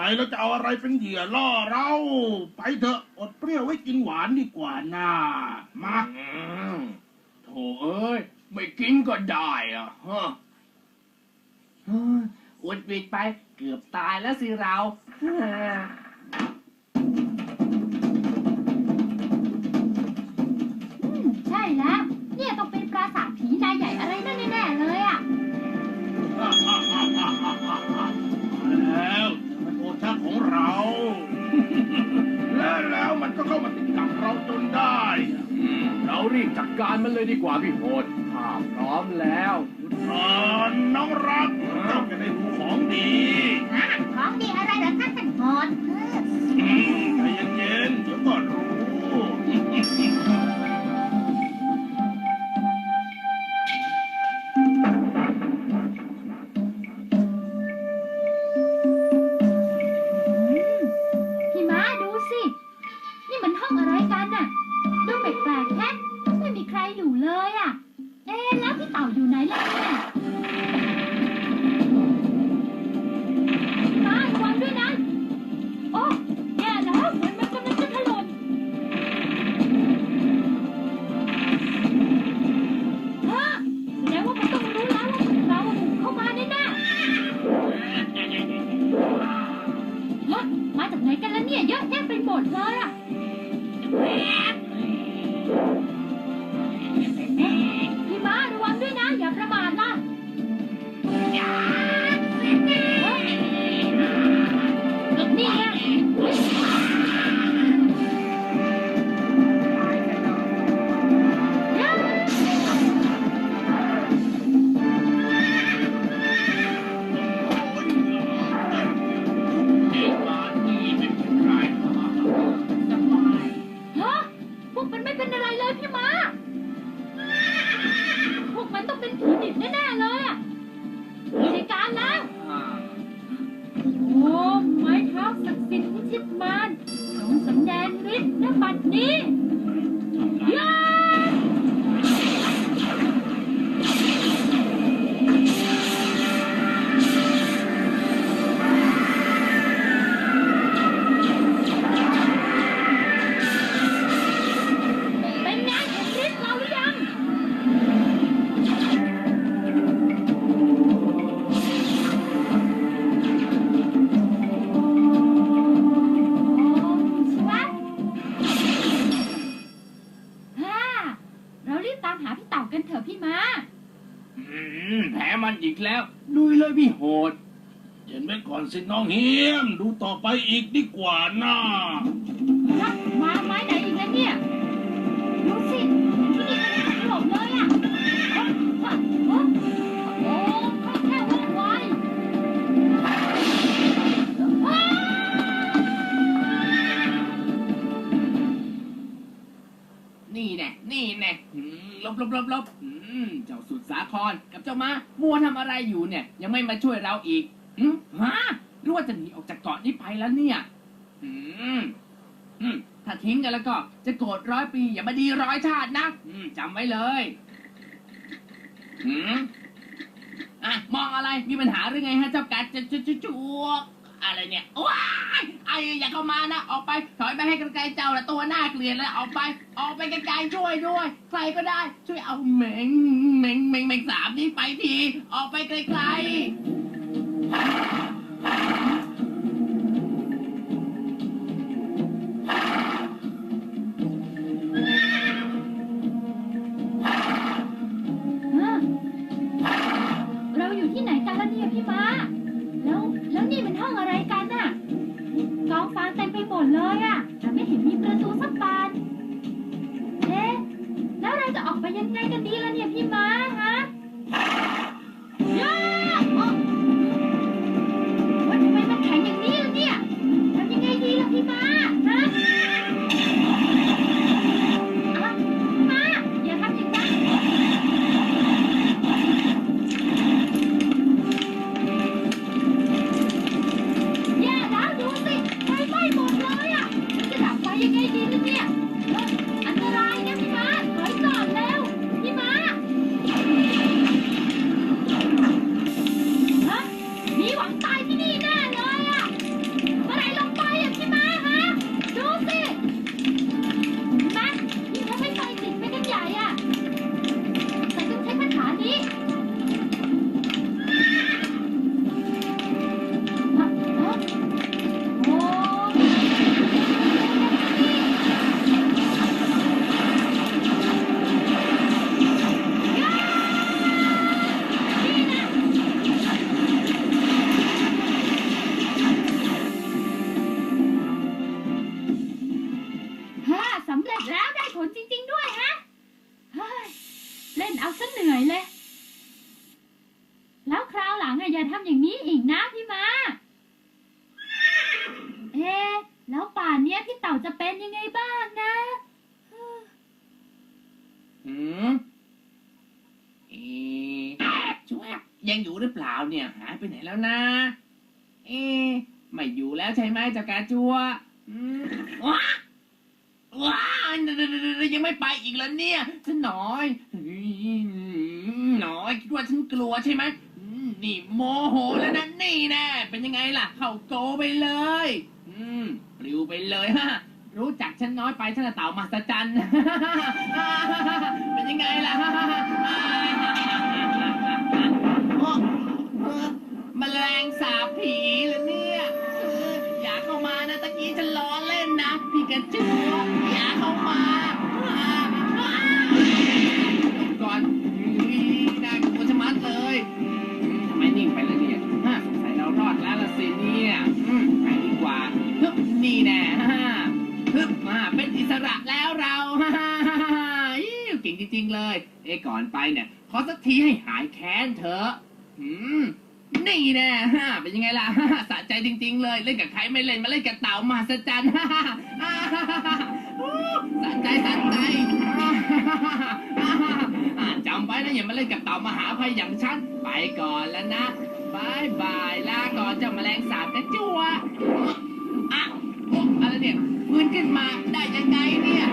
ไปแล้วจะเอาอะไรเป็นเหยื่อล่อเรา ไปเถอะอดเปรี้ยวไว้กินหวานดีกว่านะมาอืมโถเอ้ย ไม่กินก็ได้อะฮะเฮ้ยอวดปิดไปเกือบตายแล้วสิเราอืมใช่แล้ว เนี่ยต้องเป็นปราสาทผีนายใหญ่อะไรนั่น รีบจัดการมันเลยดีกว่าพี่โหดถ้าพร้อมแล้วตอนน้องรัก ต้องเป็นผีดิบแน่ๆเลยอะมีในการแล้วโอ้ไม้เท้าศักดิ์สิทธิ์พิชิตมารสงสำแดงฤทธิ์ณบัดนี้ มแผลมันอีกแล้วลุยเลยพี่โหดเย็นไว้ก่อนสิน้องเฮียมดูต่อไปอีกดีกว่านะแล้วมาไม้ไหนอีกแล้วเนี่ยดูสิที่นี่มันถล่มเลยอะโอ้โหโอ้โหแค่ว่องไวอ้านี่แน่นี่แน่อืมลบลบลบลบ อืมเจ้าสุดสาครกับเจ้ามามัวทำอะไรอยู่เนี่ย ยังไม่มาช่วยเราอีกหืมฮะหรือว่าจะหนีออกจากเกาะนี้ไปแล้วเนี่ยอืมอืมถ้าทิ้งกันแล้วก็จะโกรธร้อยปี อย่ามาดีร้อยชาตินะอืมจำไว้เลยอืมอะมองอะไรมีปัญหาหรือไงฮะเจ้ากัดจะจะจะจวก อะไรเนี่ยว้ายไอ้อย่าเข้ามานะ ออกไป ถอยไปให้ไกลๆเจ้าละตัวหน้าเกลียดแล้วออกไป ออกไปไกลๆช่วยด้วย ใครก็ได้ ช่วยเอาเหม็งเหม็งเหม็งเหม็งสามนี่ไปที ออกไปไกลๆ จะออ่นเอาซะเหนื่อยเลย แล้วคราวหลังอะอย่าทำอย่างนี้อีกนะพี่มาเอ๊แล้วป่านเนี้ยพี่เต่าจะเป็นยังไงบ้างนะอืมเอ๊ช่วยยังอยู่หรือเปล่าเนี่ยหายไปไหนแล้วนะ เอ๊ไม่อยู่แล้วใช่ไหมจักรจัวว้าว้ายังไม่ไปอีกแล้วเนี่ยฉันหน่อย น่อยคิดว่าฉันกลัวใช่ไหมอืมนี่โมโหแล้วนะนี่แน่เป็นยังไงล่ะ เข้าโกไปเลย อืมปลิวไปเลยฮะ รู้จักฉันน้อยไปฉันจะเต่ามหัศจรรย์เป็นยังไงล่ะ โอ้แมลงสาบผีเหรอเนี่ยเอออย่าเข้ามานะตะกี้ฉันล้อเล่นนะพี่กระจูอ แน่ฮ่าฮึบมาเป็นอิสระแล้วเราฮ่าฮ่าฮ่าฮ่าอิ๊วเก่งจริงๆเลยเอ้ก่อนไปเนี่ยขอสักทีให้หายแค้นเถอะอืมนี่แน่ฮะเป็นยังไงล่ะสะใจจริง ๆ เลยเล่นกับใครไม่เล่นมาเล่นกับเต่ามหัศจรรย์สะใจสะใจอ่าจำไว้นะอย่ามาเล่นกับเต่ามหาภัยอย่างฉันไปก่อนแล้วนะบายบายลาก่อนเจ้าแมลงสาบกระจัว ฟื้นขึ้นมาได้ยังไงเนี่ย